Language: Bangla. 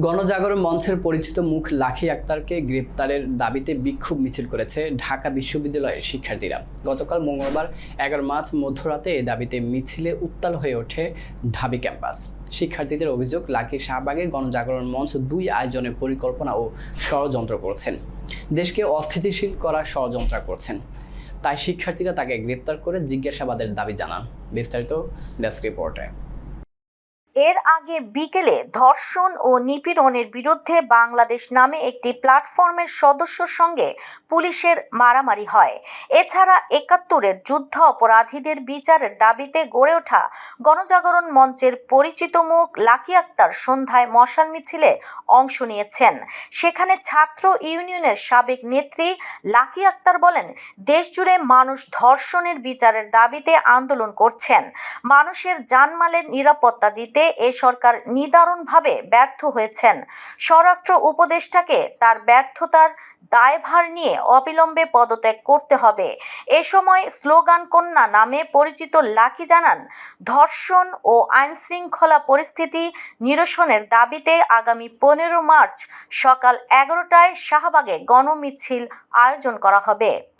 গণজাগরণ মঞ্চের পরিচিত মুখ লাখি আক্তারকে গ্রেপ্তারের দাবিতে বিক্ষোভ মিছিল করেছে ঢাকা বিশ্ববিদ্যালয়ের শিক্ষার্থীরা। গতকাল মঙ্গলবার এগারো মার্চ মধ্যরাতে এ দাবিতে মিছিলে উত্তাল হয়ে ওঠে ঢাবি ক্যাম্পাস। শিক্ষার্থীদের অভিযোগ লাখি শাহবাগে গণজাগরণ মঞ্চ দুই আয়োজনের পরিকল্পনা ও ষড়যন্ত্র করছেন। দেশকে অস্থিতিশীল করার ষড়যন্ত্র করছেন। তাই শিক্ষার্থীরা তাকে গ্রেপ্তার করে জিজ্ঞাসাবাদের দাবি জানান। বিস্তারিত ডেস্ক রিপোর্টে। এর আগে বিকেলে ধর্ষণ ও নিপীড়নের বিরুদ্ধে বাংলাদেশ নামে একটি প্ল্যাটফর্মের সদস্যর সঙ্গে পুলিশের মারামারি হয়। এছাড়া একাত্তরের যুদ্ধ অপরাধীদের বিচারের দাবিতে গড়ে ওঠা গণজাগরণ মঞ্চের পরিচিত মুখ লাকি আক্তার সন্ধ্যায় মশাল মিছিলে অংশ নিয়েছেন। সেখানে ছাত্র ইউনিয়নের সাবেক নেত্রী লাকি আক্তার বলেন, দেশজুড়ে মানুষ ধর্ষণের বিচারের দাবিতে আন্দোলন করছেন। মানুষের জানমালের নিরাপত্তা দিতে এ সরকার নিদারুণভাবে ব্যর্থ হয়েছেন। স্বরাষ্ট্র উপদেষ্টাকে তার ব্যর্থতার দায়ভার নিয়ে অবিলম্বে পদত্যাগ করতে হবে। এ সময় স্লোগান কন্যা নামে পরিচিত লাকি জানান, ধর্ষণ ও আইনশৃঙ্খলা পরিস্থিতি নিরসনের দাবিতে আগামী পনেরো মার্চ সকাল এগারোটায় শাহবাগে গণমিছিল আয়োজন করা হবে।